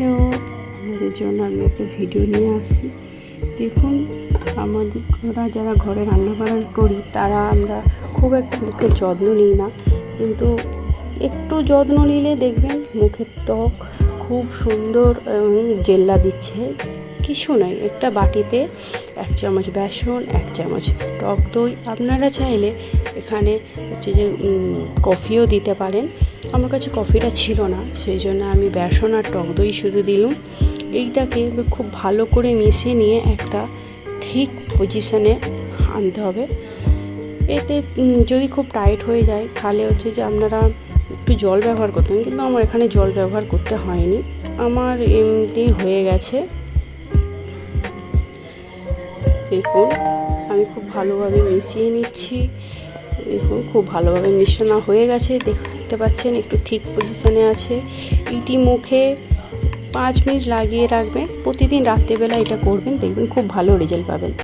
Hello আমাদের জন্য আমি একটা ভিডিও নিয়ে আসছি। দেখুন, আমাদের আমরা যারা ঘরে রান্না বান্না করি, তারা আমরা খুব একটা মুখের যত্ন নিই না। কিন্তু একটু যত্ন নিলে দেখবেন মুখের ত্বক খুব সুন্দর জেল্লা দিচ্ছে। কিছু নয়, একটা বাটিতে এক চামচ বেসন, এক চামচ টক দই। আপনারা চাইলে এখানে হচ্ছে যে কফিও দিতে পারেন। আমার কাছে কফিটা ছিল না, সেই জন্য আমি বেসন আর টক দই শুধু দিলাম। এইটাকে খুব ভালো করে মিশিয়ে নিয়ে একটা ঠিক পজিশনে আনতে হবে। এতে যদি খুব টাইট হয়ে যায়, তাহলে হচ্ছে যে আপনারা একটু জল ব্যবহার করতেন কিন্তু আমার এখানে জল ব্যবহার করতে হয়নি। আমার এমনি হয়ে গেছে। দেখুন, আমি খুব ভালোভাবে মিশিয়ে নিচ্ছি। দেখুন, খুব ভালোভাবে মিশানো হয়ে গেছে। দেখতে পাচ্ছেন, একটু ঠিক পজিশনে আছে। ইটি মুখে পাঁচ মিনিট লাগিয়ে রাখবেন। প্রতিদিন রাত্রেবেলা এটা করবেন, দেখবেন খুব ভালো রেজাল্ট পাবেন।